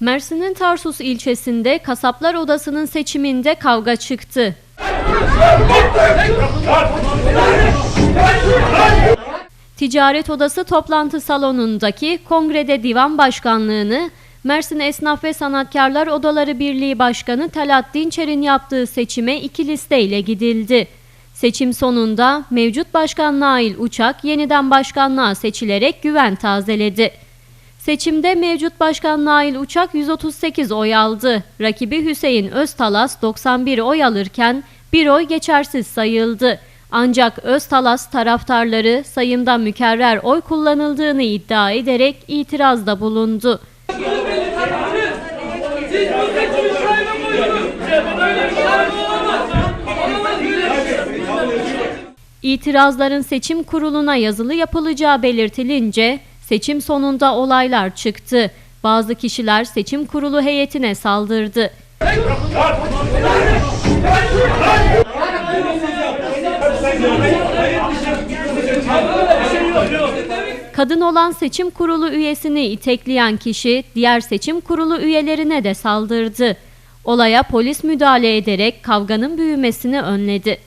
Mersin'in Tarsus ilçesinde kasaplar odasının seçiminde kavga çıktı. Ticaret Odası toplantı salonundaki kongrede divan başkanlığını Mersin Esnaf ve Sanatkarlar Odaları Birliği Başkanı Talat Dinçer'in yaptığı seçime iki listeyle gidildi. Seçim sonunda mevcut başkan Nail Uçak yeniden başkanlığa seçilerek güven tazeledi. Seçimde mevcut başkan Nail Uçak 138 oy aldı. Rakibi Hüseyin Öztalas 91 oy alırken bir oy geçersiz sayıldı. Ancak Öztalas taraftarları sayımda mükerrer oy kullanıldığını iddia ederek itirazda bulundu. İtirazların seçim kuruluna yazılı yapılacağı belirtilince seçim sonunda olaylar çıktı. Bazı kişiler seçim kurulu heyetine saldırdı. Kadın olan seçim kurulu üyesini itekleyen kişi diğer seçim kurulu üyelerine de saldırdı. Olaya polis müdahale ederek kavganın büyümesini önledi.